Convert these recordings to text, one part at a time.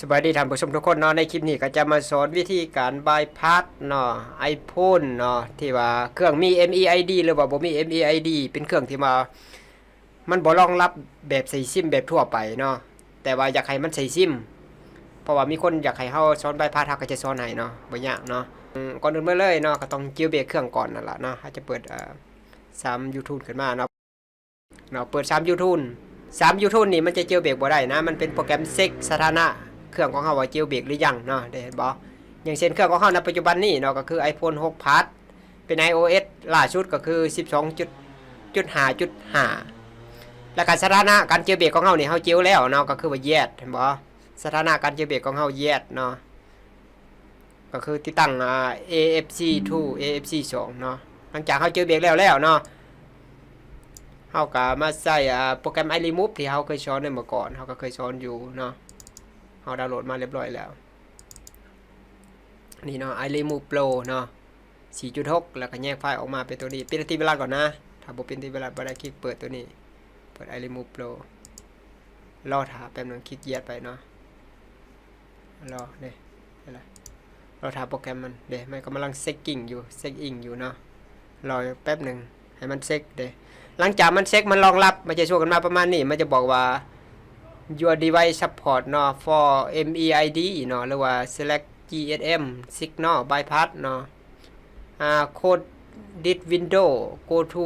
สวัสดีท่านผู้ชมทุกคนเนาะในคลิปนี้ก็จะมาสอนวิธีการบายพาสเนาะ iPhone เนาะที่ว่าเครื่องมี MEID หรือว่าบ่มี MEID เป็นเครื่องที่มา มันบ่รองรับแบบใส่ซิมแบบทั่วไปเนาะแต่ว่าอยากให้มันใส่ซิม เพราะว่ามีคนอยากให้เฮาสอนบายพาสเฮาก็จะสอนให้เนาะบ่ยากเนาะก่อนอื่นเมื่อเลยเนาะก็ต้องจิ้วเบรกเครื่องก่อนนั่นแหละเนาะเฮาจะเปิดเอ่อ3 YouTube ขึ้นมาเนาะเนาะเปิด3 YouTube 3 YouTube นี่มันจะเจียวเบรกบ่ได้นะมันเป็นโปรแกรมเซ็กสถานะ เครื่องของเขาว่าเจียวเบรกหรือยังเนาะได้เห็นบ่อย่างเช่นเครื่องของเขาในปัจจุบันนี้เนาะก็คือ iPhone 6 Plus เป็น iOS ล่าสุดก็คือ 12.5.5 แล้วการสถานะการเจียวเบรกของเขานี่เขาเจียวแล้วเนาะก็คือว่าแยดเห็นบ่สถานะการเจียวเบรกของเขาแยดเนาะก็คือที่ตั้งอ่า AFC 2 AFC 2เนาะหลังจากเขาเจียวเบรกแล้วแล้วเนาะเขาก็มาใส่โปรแกรม iRemove ที่เขาเคยสอนในเมื่อก่อนเขาก็เคยสอนอยู่เนาะ เราดาวน์โหลดมาเรียบร้อยแล้ว นี่เนาะ iRemove Pro เนาะ4.6 แล้วก็แยกไฟล์ออกมาเป็นตัวนี้เปิดทีเวลาก่อนนะ ถ้าบ่เป็นทีเวลาบ่ได้คลิกเปิดตัวนี้ เปิด iRemove Pro รอถาแป๊บนึงคลิกเหยียดไปเนาะ รอเด้เวลารอถาโปรแกรมมันเด้มันกำลังเซ็กกิ้งอยู่ เซ็กอิงอยู่เนาะ รอแป๊บหนึ่งให้มันเซ็กเด้หลังจากมันเซ็กมันรองรับ มันจะช่วยกันมาประมาณนี้ มันจะบอกว่า your device support เนาะ for MEID เนาะหรือว่า select GSM signal bypass เนาะอ่า code this window go to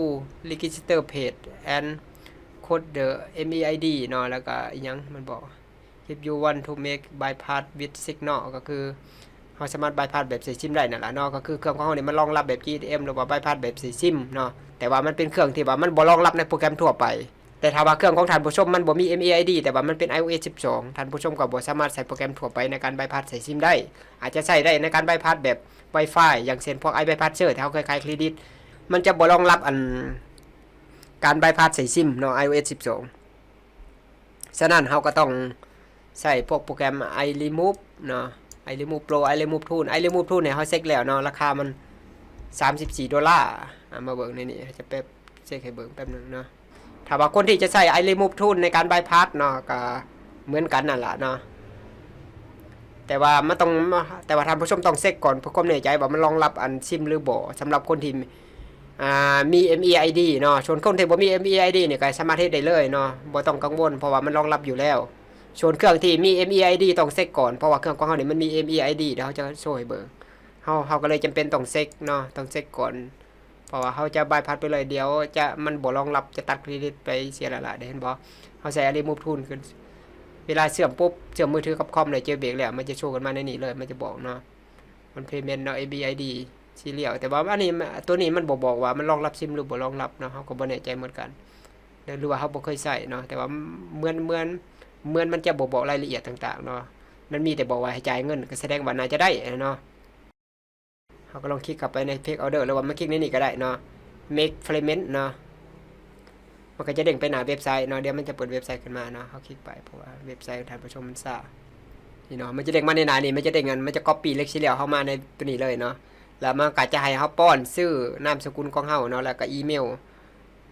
register page and code the MEID เนาะแล้วก็อีกยังมันบอก if you want to make bypass with signal ก็คือเราสามารถ bypass แบบใส่ซิมได้นั่นแหละเนาะก็คือเครื่องของเราเนี่ยมันรองรับแบบ GSM หรือว่า bypass แบบใส่ซิมเนาะแต่ว่ามันเป็นเครื่องที่ว่ามันบ่รองรับในโปรแกรมทั่วไป แต่ถ้าว่าเครื่องของท่านผู้ชมมันบ่มี MEID แต่ว่ามันเป็น iOS 12 ท่านผู้ชมก็บ่สามารถใส่โปรแกรมทั่วไปในการบายพาสใส่ซิมได้ อาจจะใส่ได้ในการบายพาสแบบ Wi-Fi อย่างเช่นพวก iBypasser ที่เขาคล้ายๆเครดิต มันจะบ่รองรับอันการบายพาสใส่ซิมเนาะ iOS 12 ฉะนั้นเราก็ต้องใส่พวกโปรแกรม iRemove เนาะ iRemove Pro iRemove Tool iRemove Tool เนี่ยเขาเช็คแล้วเนาะราคามัน 34 ดอลลาร์อะมาเบิ่งในนี้จะแป๊บเช็คให้เบิ่งแป๊บหนึงเนาะ ถ้าว่าคนที่จะใช้ iRemove Tool ในการบายพาสเนาะก็เหมือนกันนั่นแหละเนาะแต่ว่ามันต้องแต่ว่าท่านผู้ชมต้องเช็คก่อนเพื่อความแน่ใจว่ามันรองรับอันซิมหรือบ่สำหรับคนที่มี MEID เนาะส่วนคนที่บ่มี MEID เนี่ยก็สามารถเฮ็ดได้เลยเนาะบ่ต้องกังวลเพราะว่ามันรองรับอยู่แล้วส่วนเครื่องที่มี MEID ต้องเช็คก่อนเพราะว่าเครื่องของเฮานี่มันมี MEID เดี๋ยวเขาจะโชว์ให้เบิ่งเฮาเฮาก็เลยจำเป็นต้องเช็คเนาะต้องเช็คก่อน เพราะว่าเขาจะบายพาสไปเลยเดี๋ยวจะมันบ่รองรับจะตัดเครดิตไปเสียละละเด้เห็นบ่เขาใส่ remove tool ขึ้น เวลาเชื่อมปุ๊บเชื่อมมือถือกับคอมเลยเจอเบรกแล้วมันจะโชว์กันมาในนี้เลย มันจะบอกเนาะมัน payment เนาะ ABID สีเหลี่ยวแต่ว่าอันนี้ตัวนี้มันบ่บอกว่ามันรองรับซิมหรือบ่รองรับเนาะเขาก็บ่แน่ใจเหมือนกันหรือว่าเขาบ่เคยใส่เนาะแต่ว่าเหมือนเหมือนเหมือนมันจะบ่บอกรายละเอียดต่างๆเนาะมันมีแต่บอกว่าให้จ่ายเงินก็แสดงว่าน่าจะได้เนาะ เขาก็ลองคลิกกลับไปใน Page Order หรือว่ามาคลิกในนี่ก็ได้เนาะ Make Payment เนาะมันก็จะเด้งไปหน้าเว็บไซต์เนาะเดี๋ยวมันจะเปิดเว็บไซต์ขึ้นมาเนาะเขาคลิกไปเพราะว่าเว็บไซต์ท่านผู้ชมมันซ่านี่เนาะมันจะเด้งมาในหน้านี่มันจะเด้งเงินมันจะ copy เลขที่เหลียวเข้ามาในตัวนี้เลยเนาะแล้วมันก็จะให้เขาป้อนชื่อนามสกุลของเขาเนาะแล้วก็อีเมล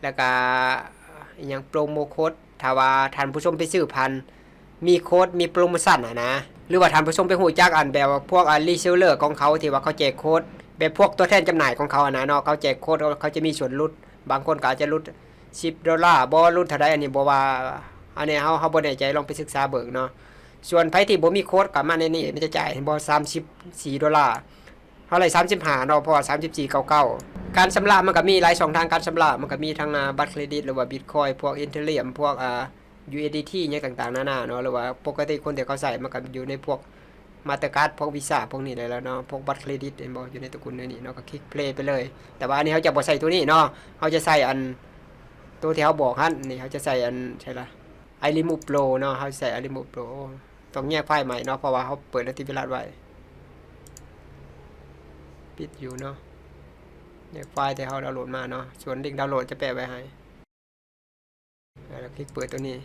แล้วก็อหยังโปรโมโค้ดถ้าว่าท่านผู้ชมไปซื้อพันมีโค้ดมีโปรโมชั่นอะนะ หรือว่าท่านผู้ชมไปหูจักอันแบบว่าพวกอันรีเซลเลอร์ของเขาที่ว่าเขาแจกโค้ดแบบพวกตัวแทนจำหน่ายของเขาอะนะเนาะเขาแจกโค้ดเขาจะมีส่วนลดบางคนก็อาจจะลด10ดอลลาร์บ่ลดเท่าใดอันนี้บ่ว่าอันนี้เฮาเฮาบ่แน่ใจลองไปศึกษาเบิ่งเนาะส่วนไผที่บ่มีโค้ดก็มาในนี้มันจะจ่ายบ่34ดอลลาร์เท่าไหร่35เนาะเพราะว่เก้า34.99การชำระมันก็มีหลายช่องทางการชำระมันก็มีทั้งบัตรเครดิตหรือว่า Bitcoin พวก Ethereum พวกอ่า USDT เนี่ยต่างๆนานาเนาะหรือว่าปกติคนที่เขาใส่มันก็อยู่ในพวกมาตรการพวกวีซ่าพวกนี้เลยแล้วเนาะพวกบัตรเครดิตเห็นบ่อยู่ในตระกูลนนี้เนาะก็คลิกเพลย์ไปเลย แต่ว่าอันนี้เขาจะบ่ใส่ตัวนี้เนาะเขาจะใส่อันตัวที่เขาบอกหั่นนี่เขาจะใส่อันใช่ละ iRemove Pro เนาะเขาใส่ iRemove Pro ต้องแยกไฟล์ใหม่เนาะเพราะว่าเขาเปิดอัติวิรัตไว้ปิดอยู่เนาะแยกไฟล์ที่เขาดาวน์โหลดมาเนาะส่วนลิงก์ดาวน์โหลดจะแปะไว้ให้แล้วคลิกเปิดตัวนี้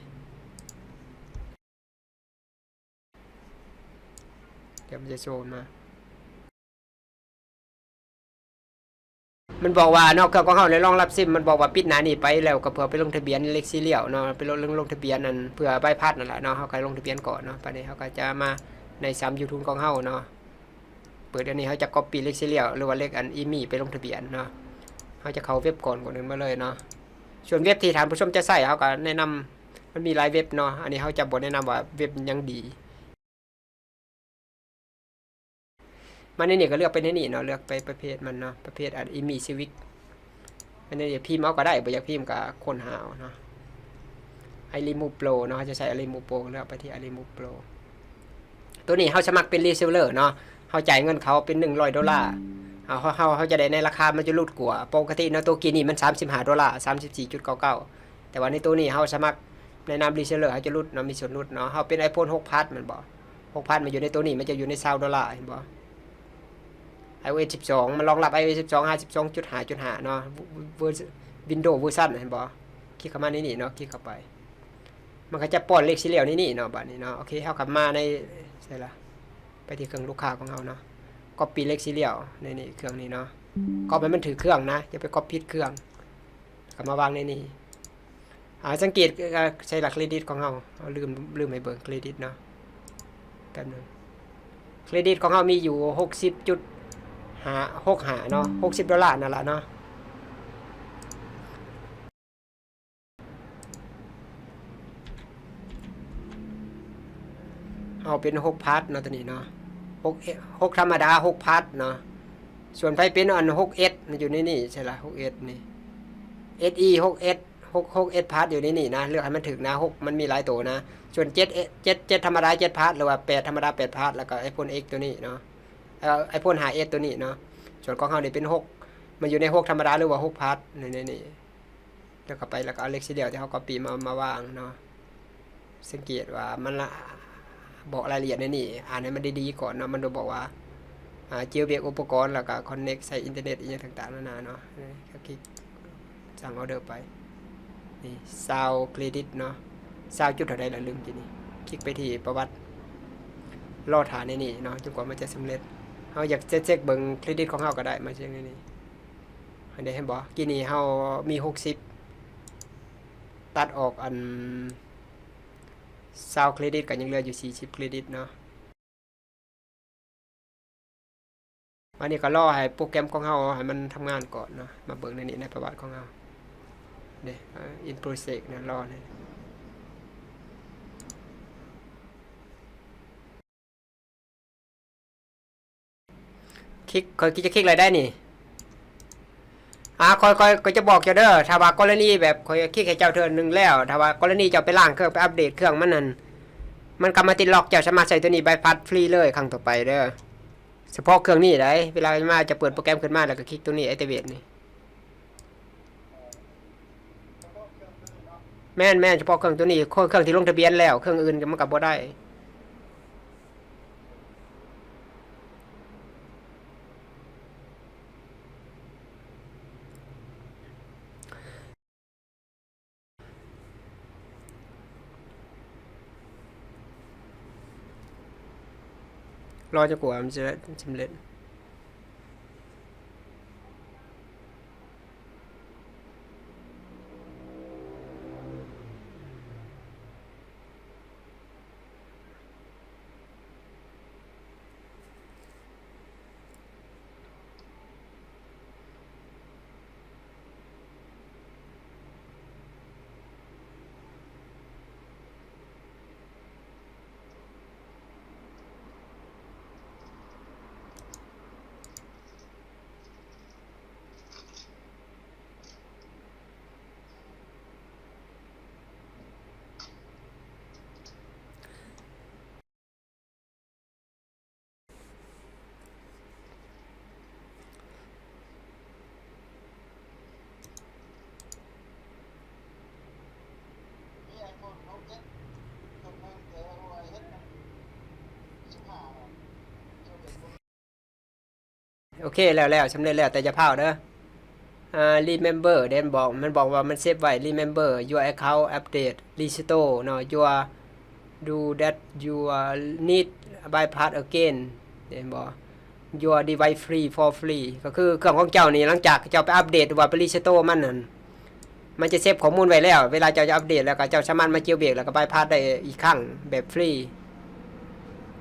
เดี๋ยวมันจะโชว์มา มันบอกว่านอกเครื่องของเฮาในรองรับซิมมันบอกว่าปิดหน้านี้ไปแล้วก็เพื่อไปลงทะเบียนเล็กซีเรียลเนาะไปลงลงลงทะเบียนนั่นเพื่อใบพัดนั่นแหละเนาะเฮาก็ลงทะเบียนก่อนเนาะปนนี้เฮาก็จะมาใน3 YouTube ของเฮาเนาะเปิดอันนี้เฮาจะ copy เล็กซีเรียลหรือว่าเลขอันอีมี่ไปลงทะเบียนเนาะเฮาจะเข้าเว็บก่อนก่อนอื่นมาเลยเนาะส่วนเว็บที่ท่านผู้ชมจะใช้เฮาก็แนะนำมันมีหลายเว็บเนาะ อันนี้เฮาจะบ่แนะนำว่าเว็บยังดี มันในนี่ก็เลือกไปในนี่เนาะเลือกไปประเภทมันเนาะประเภทอันอีมีซีวิกอันในี้พิมพ์เอาก็ได้บ่อยากพิมพ์ก็ค้นหาเอาเนาะไอรีมูโปรเนาะจะใช้ไอรีมูโปรเลือกไปที่ไอรีมูโปรตัวนี้เขาสมัครเป็นรีเซลเลอร์เนาะเขาจ่ายเงินเขาเป็น100ดอลลาร์เขาเขาเขาจะได้ในราคามันจะลดกว่าปกติเนาะตัวกีนี่มัน35ดอลลาร์34.99แต่ว่าในตัวนี้เขาสมัครในนามรีเซลเลอร์เขาจะลดเนาะมีส่วนลดเนาะเขาเป็น iPhone 6 Plus มันบ่6 Plus มันอยู่ในตัวนี้มันจะอยู่ใน20ดอลลาร์เห็นบ่ iOS 12 มันรองรับ iOS 12 52.5.5 เนาะเวอร์วินโดว์เวอร์ชันเห็นบ่คลิกเข้ามาในนี่เนาะคลิกเข้าไป มันก็จะป้อนเลขสี่เหลี่ยมนี่นี่เนาะบัดนี้เนาะโอเคเฮากลับมาในใช่ละไปที่เครื่องลูกค้าของเฮาเนาะก๊อปปี้เลขสี่เหลี่ยมในนี่เครื่องนี้เนาะก๊อปให้มันถือเครื่องนะอย่าไปก๊อปผิดเครื่องกลับมาวางในนี่อ่าสังเกตใช้หลักเครดิตของเฮาเอาลืมลืมให้เบิ่งเครดิตเนาะแป๊บนึงเครดิตของเฮามีอยู่60จุด หาหกหาเนาะหกสิบดอลลาร์นั่นแหละเนาะเอาเป็นหกพาร์ทเนาะตัวนี้เนาะหกหกธรรมดาหกพาร์ทเนาะส่วนไฟเป็นอันหกเอสมันอยู่ในนี่ใช่ละหกเอสนี่เอสอีหกเอสหกหกเอสพาร์ทอยู่ในนี่นะเลือกให้มันถึงนะหกมันมีหลายตัวนะ ส่วนเจ็ดเจ็ดเจ็ดธรรมดาเจ็ดพาร์ทหรือว่าแปดธรรมดาแปดพาร์ทแล้วก็ไอโฟนเอ็กตัวนี้เนาะ ไอโฟนหาเอสตัวนี้เนาะส่วนของเขานี่เป็นหกมันอยู่ในหกธรรมดาหรือว่าหกพาร์ทนี่นี่แล้วก็ไปแล้วก็เอาเล็กซีเดียวที่เขาก็ปีมามาวางเนาะสังเกตว่ามันละบอกรายละเอียดในนี่อ่านให้มันดีๆก่อนเนาะมันดูบอกว่าเจียวเบียกอุปกรณ์แล้วก็คอนเน็กใส่อินเทอร์เน็ตอีกอย่างต่างๆนานาเนาะก็คลิกสั่งออเดอร์ไปนี่ซาวเครดิตเนาะซาวจุดเท่าใดละลืมทีนี้คลิกไปที่ประวัติรอฐานในนี่เนาะจนกว่ามันจะสำเร็จ เฮาอยากจะเช็คเบิ่งเครดิตของเฮาก็ได้มาเช็คในนี้อันนี้เห็นบ่กี่นี้เฮามี 60 ตัดออกอันซาวเครดิตก็ยังเหลืออยู่ 40 เครดิตเนาะวันนี้ก็รอให้โปรแกรมของเฮาให้มันทำงานก่อนเนาะมาเบิ่งในนี้ในประวัติของเฮาเด้อ in process นะรอนี่ คลิกคอยจะคลิกอะไรได้นี่อ่าคอยคอยก็จะบอกเจ้าเด้อถ้าว่ากรณีแบบคอยคลิกให้เจ้าเทือนหนึ่งแล้วถ้าว่ากรณีเจ้าไปล้างเครื่องไปอัปเดตเครื่องมันนั่นมันกลับมาติดล็อกเจ้าสามารถใช้ตัวนี้ใบพัดฟรีเลยครั้งต่อไปเด้อเฉพาะเครื่องนี้ได้เวลามาจะเปิดโปรแกรมขึ้นมาแล้วก็คลิกตัวนี้ไอเตเวทนี่แม่นแม่นเฉพาะเครื่องตัวนี้เครื่องที่ลงทะเบียนแล้ว เครื่องอื่นก็มันกับบ่ได้ รอจนกว่ามันจะสำเร็จ โอเคแล้วแล้วสำเร็จแล้วแต่จะพาเด้ออ่า remember เดนบอกมันบอกว่ามันเซฟไว้ remember your account update restore เนาะ your do that you need bypass again เดนบอก your device free for free ก็คือเครื่องของเจ้านี่หลังจากเจ้าไปอัปเดตว่าไปรีสโตมันนั่นมันจะเซฟข้อมูลไว้แล้ว เวลาเจ้าจะอัปเดตแล้วก็เจ้าสามารถมาเจียวเบรกแล้วก็บายพาสได้อีกครั้งแบบฟรี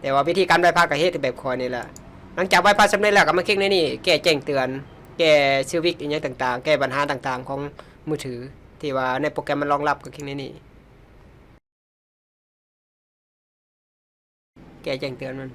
แต่ว่าวิธีการบายพาสก็เฮ็ดแบบคอยนี่แหละ หลังจากบายพาสสำเร็จแล้วก็มาคลิกในนี่แก้แจ้งเตือน แก้ชื่อวิกอย่างต่างๆ แก้ปัญหาต่างๆ ของมือถือ ที่ว่าในโปรแกรมมันรองรับก็คลิกในนี่แก้แจ้งเตือนมัน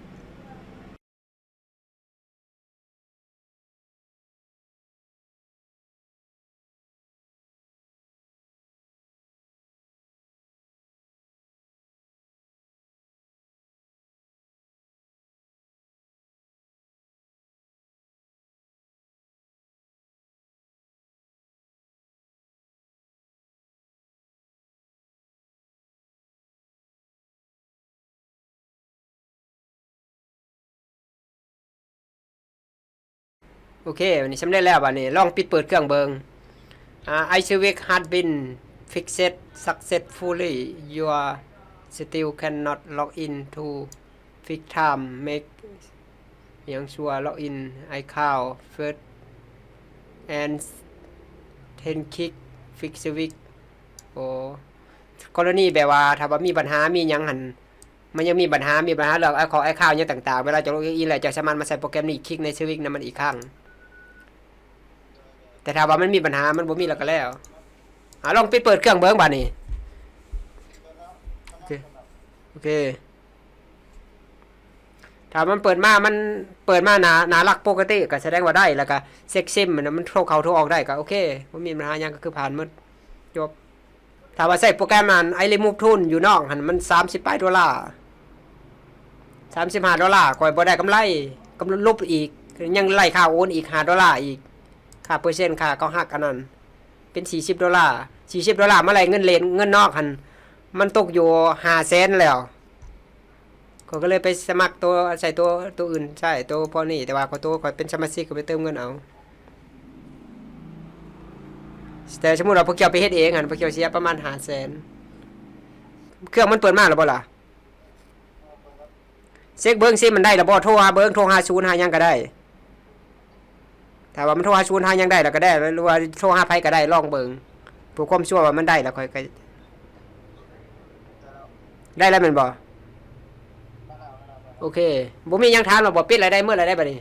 โอเควันนี้สำเร็จแล้วบัดนี้ลองปิดเปิดเครื่องเบิงอ่า i s w i c had been fixed successfully you still cannot log in to fix time make ยังชัว log in iCloud first and 10 click fix week โอ้กรณีแบบว่าถ้าว่ามีปัญหามียังหันมันยังมีปัญหา มีปัญหาเรื่องไอ้ของไอ้ข้าวเนี่ยต่างๆ เวลาจะลงอินแล้วจะสามารถมาใส่โปรแกรมนี้คลิกในสวิกนั้นมันอีกครั้ง แต่ถ้าว่ามันมีปัญหามันบ่มีแล้วก็แล้วอ่าลองปิดเปิดเครื่องเบิ้งบาดนี้โอเคโอเคถ้ามันเปิดมา มันเปิดมาหนาหนาลักปกติก็แสดงว่าได้แล้วก็เซ็กซิมมันมันโทรเข้าโทรออกได้ก็โอเคบ่มีปัญหาหยังก็คือผ่านหมดจบถ้าว่าใส่โปรแกรมมันไอรีมูฟทุนอยู่นอกหันมัน30ปลายดอลลาร์35ดอลลาร์ก่อยบ่ได้กำไรกำไรลบอีก ยังไล่ค่าโอนอีก5ดอลลาร์อีก ค่าเปอร์เซ็นต์ค่าก็หักอันนั้นเป็น 40 ดอลลาร์ 40 ดอลลาร์เมื่อไหรเงินเลนเงินนอกหันมันตกอยู่5แสนแล้วเขาก็เลยไปสมัครตัวใส่ตัวตัวอื่นใช่ตัวพอนี่แต่ว่าเขาตัวเขาเป็นสมาชิกก็ไปเติมเงินเอาแต่สมมติเราพวกเกี่ยวไปเฮ็ดเองอะพวกเกี่ยวเสียประมาณหาแสนเครื่องมันเปิดมากหรือบ่ล่ะเช็คเบิ้งซิมันได้หรือบ่โทรหาเบิ้งโทรหาศูนย์หายังก็ได้ ถ้าว่ามันโทรหาชูนย์หาหยังได้แล้วก็ได้หรือว่าโทรหาไผก็ได้ลองเบิ้งเพื่อความชั่วว่ามันได้แล้วค่อยก็ได้แล้วแม่นบ่โอเคบ่มีหยังถามหรอกบ่ปิดอะไรได้เมื่อไรได้บัดนี้